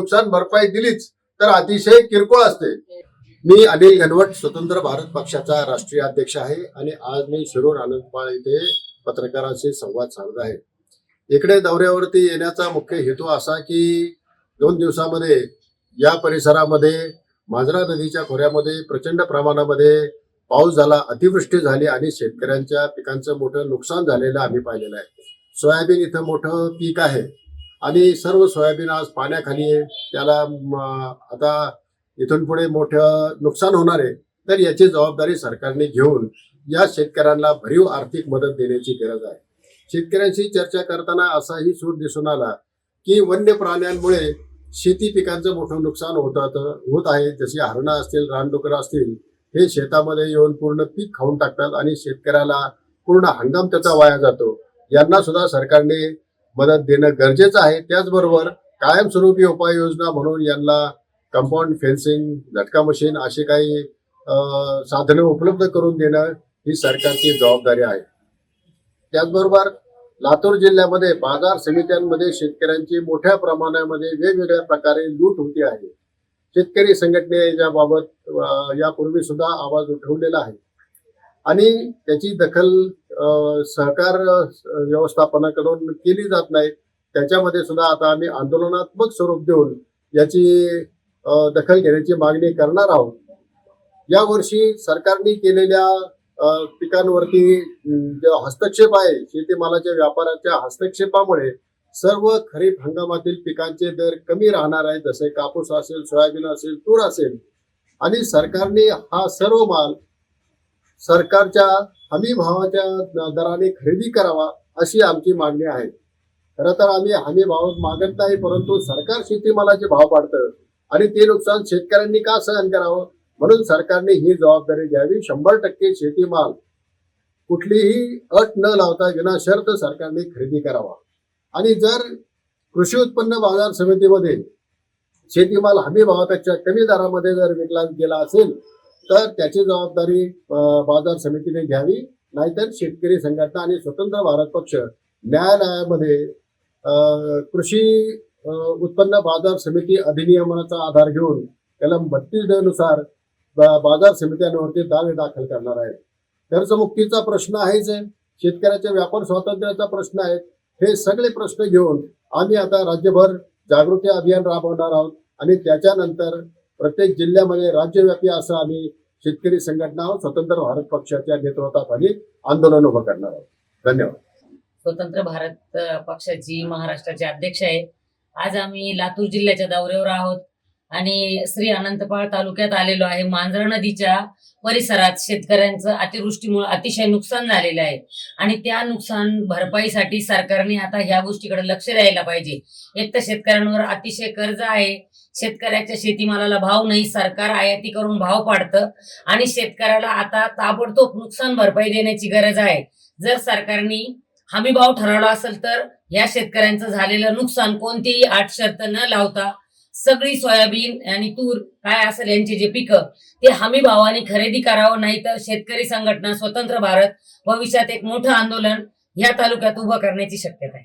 नुकसान भरपाई दिलीच तर अतिशय किरकोळ असते. मी अनिल घनवट स्वतंत्र भारत पक्षाचा राष्ट्रीय अध्यक्ष आहे आणि आज मी शिरूर आनंदपाळ येथे पत्रकारांशी संवाद साधत आहे. इकडे दौऱ्यावरती येण्याचा मुख्य हेतू असा की दोन दिवसामध्ये या परिसरामध्ये मांजरा नदीच्या खोऱ्यामध्ये प्रचंड प्रमाणामध्ये पाऊस झाला अतिवृष्टी झाली आणि शेतकऱ्यांच्या पिकांचं मोठं नुकसान झालेलं आम्ही पाहिलेलं आहे. सोयाबीन इथं मोठं पीक आहे. आणि सर्व सोयाबीन आज पाण्याखाली आहे. त्याला आता इथून पुढे मोठं नुकसान होणार आहे. तर याची जबाबदारी सरकारने घेऊन या शेतकऱ्यांना भरीव आर्थिक मदत देण्याची गरज आहे. शेतकऱ्यांशी चर्चा करताना असाही सूर दिसून आला की वन्य प्राण्यांमुळे शेती पिकांचं मोठं नुकसान होतात होत आहे. जशी हरणं असतील रानडुकरं असतील हे शेतामध्ये येऊन पूर्ण पीक खाऊन टाकतात आणि शेतकऱ्याला पूर्ण हंगाम त्याचा वाया जातो. यांना सुद्धा सरकारने मदत देणं गरजेचं आहे. त्याचबरोबर कायमस्वरूपी उपाययोजना म्हणून यांना कंपाऊंड फेन्सिंग झटका मशीन अशी काही साधनं उपलब्ध करून देणं ही सरकारची जबाबदारी आहे. त्याचबरोबर लातूर जिल्ह्यामध्ये बाजार समित्यांमध्ये शेतकऱ्यांची मोठ्या प्रमाणामध्ये वेगवेगळ्या प्रकारे लूट होती आहे. शेतकरी संघटनेच्या बाबत यापूर्वी सुद्धा आवाज उठवलेला आहे. आणि त्याची दखल सहकार व्यवस्थापनाकडून केली जात नाही. त्याच्यामध्ये सुद्धा आता आम्ही आंदोलनात्मक स्वरूप देऊन याची दखल घेण्याची मागणी करणार आहोत. यावर्षी सरकारने केलेल्या पिकांवरती जे हस्तक्षेप आहे शेतीमालाच्या व्यापाराच्या हस्तक्षेपामुळे सर्व खरीप हंगामातील पिकांचे दर कमी राहणार आहेत. जसे कापूस असेल सोयाबीन असेल तूर असेल. आणि सरकारने हा सर्व माल सरकारच्या हमी भावाच्या दराने खरेदी करावा अशी आमची मागणी आहे. खरं तर आम्ही हमी भाव मागत नाही परंतु सरकार शेतीमालाचे भाव पाडतं आणि ते नुकसान शेतकऱ्यांनी का सहन करावं? म्हणून सरकारने ही जबाबदारी घ्यावी. शंभर टक्के शेतीमाल कुठलीही अट न लावता विना शर्त सरकारने खरेदी करावा. आणि जर कृषी उत्पन्न बाजार समितीमध्ये शेतीमाल हमी भावापेक्षा कमी दरामध्ये जर विकला गेला असेल तर त्याची जबाबदारी बाजार समितीने घ्यावी. नाहीतर शेतकरी संघटना आणि स्वतंत्र भारत पक्ष न्यायालयामध्ये कृषी उत्पन्न बाजार समिती अधिनियमाचा आधार घेऊन कलम बत्तीस ड नुसार बाजार समित्यांवरती दावे दाखल करणार आहे कर्जमुक्तीचा प्रश्न आहेच आहे. शेतकऱ्याच्या व्यापार स्वातंत्र्याचा प्रश्न आहे. हे सगळे प्रश्न घेऊन आम्ही आता राज्यभर जागृती अभियान राबवणार आहोत आणि त्याच्यानंतर प्रत्येक जिल्ह्यामध्ये राज्यव्यापी असं आम्ही शेतकरी संघटना आहोत स्वतंत्र भारत पक्षाच्या नेतृत्वाखाली आंदोलन उभं करणार आहोत. धन्यवाद. स्वतंत्र भारत पक्षाची महाराष्ट्राचे अध्यक्ष आहे. आज आम्ही लातूर जिल्ह्याच्या दौऱ्यावर आहोत आणि श्री अनंतपाळ तालुक्यात आलेलो आहे. मांजरा नदीच्या परिसरात शेतकऱ्यांचं अतिवृष्टीमुळे अतिशय नुकसान झालेलं आहे. आणि त्या नुकसान भरपाईसाठी सरकारने आता ह्या गोष्टीकडे लक्ष द्यायला पाहिजे. एक तर शेतकऱ्यांवर अतिशय कर्ज आहे. शेतकऱ्याच्या शेतीमालाला भाव नाही सरकार आयाती करून भाव पाडतं आणि शेतकऱ्याला आता ताबडतोब नुकसान भरपाई देण्याची गरज आहे. जर सरकारने हमी भाव ठरवला असेल तर या शेतकऱ्यांचं झालेलं नुकसान कोणतीही आठ शर्त न लावता सगळी सोयाबीन आणि तूर काय असेल यांची जे पिकं ते हमी भावाने खरेदी करावं नाही तर शेतकरी संघटना स्वतंत्र भारत भविष्यात एक मोठं आंदोलन या तालुक्यात उभं करण्याची शक्यता आहे.